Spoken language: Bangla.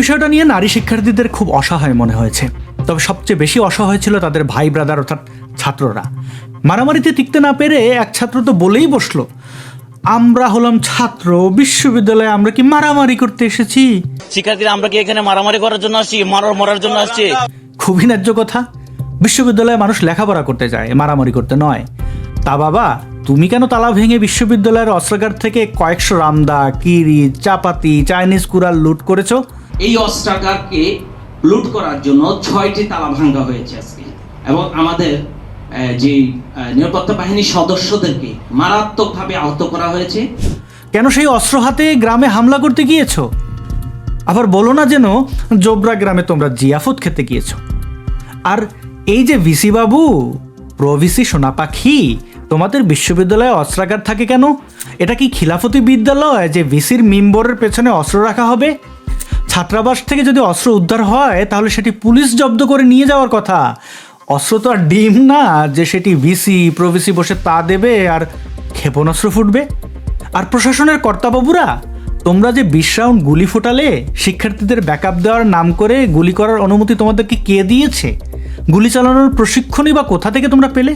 বিষয়টা নিয়ে নারী শিক্ষার্থীদের খুব অসহায় মনে হয়েছে। তবে সবচেয়ে বেশি অসহায় ছিল তাদের ভাই ব্রাদার অর্থাৎ ছাত্ররা। মারামারিতে টিকতে না পেরে এক ছাত্র তো বলেই বসল আমরা হলাম ছাত্র বিশ্ববিদ্যালয়ে আমরা কি মারামারি করতে এসেছি? শিক্ষার্থীরা আমরা কি এখানে মারামারি করার জন্য আসছি? মারার মরার জন্য আসছি? খুবই ন্যায্য কথা। বিশ্ববিদ্যালয়ে মানুষ লেখাপড়া করতে যায় মারামারি করতে নয়। তা বাবা তুমি কেন তালা ভেঙে বিশ্ববিদ্যালয়ের অস্ত্রাগার থেকে কয়েকশো রামদা কিরি চাপাতি চাইনিজ কুড়াল লুট করেছ? এই অস্ত্রাগারকে লুট করার জন্য ছয়টি তালা ভাঙ্গা হয়েছে আজকে। এবং আমাদের যে নিরাপত্তা বাহিনীর সদস্যদেরকে মারাত্মকভাবে আহত করা হয়েছে। কেন সেই অস্ত্র হাতে গ্রামে হামলা করতে গিয়েছো? আবার বলো না যেন, জোবরা গ্রামে তোমরা জিয়াফত খেতে গিয়েছো। আর এই যে ভিসি বাবু, প্রভিসি সোনা পাখি, তোমাদের বিশ্ববিদ্যালয়ে অস্ত্রাগার থাকে কেন? এটা কি খিলাফতি বিদ্যালয় যে ভিসির মিম্বরের পেছনে অস্ত্র রাখা হবে? ছাত্রাবাস থেকে যদি অস্ত্র উদ্ধার হয়, তাহলে সেটি পুলিশ জব্দ করে নিয়ে যাওয়ার কথা। অস্ত্র তো আর ডিম না, যে সেটি ভিসি, প্রভিসি বসে তা দেবে আর ক্ষেপণাস্ত্র ফুটবে। আর প্রশাসনের কর্তাবাবুরা, তোমরা যে বিশ রাউন্ড গুলি ফোটালে, শিক্ষার্থীদের ব্যাকআপ দেওয়ার নাম করে গুলি করার অনুমতি তোমাদেরকে কে দিয়েছে? গুলি চালানোর প্রশিক্ষণই বা কোথা থেকে তোমরা পেলে?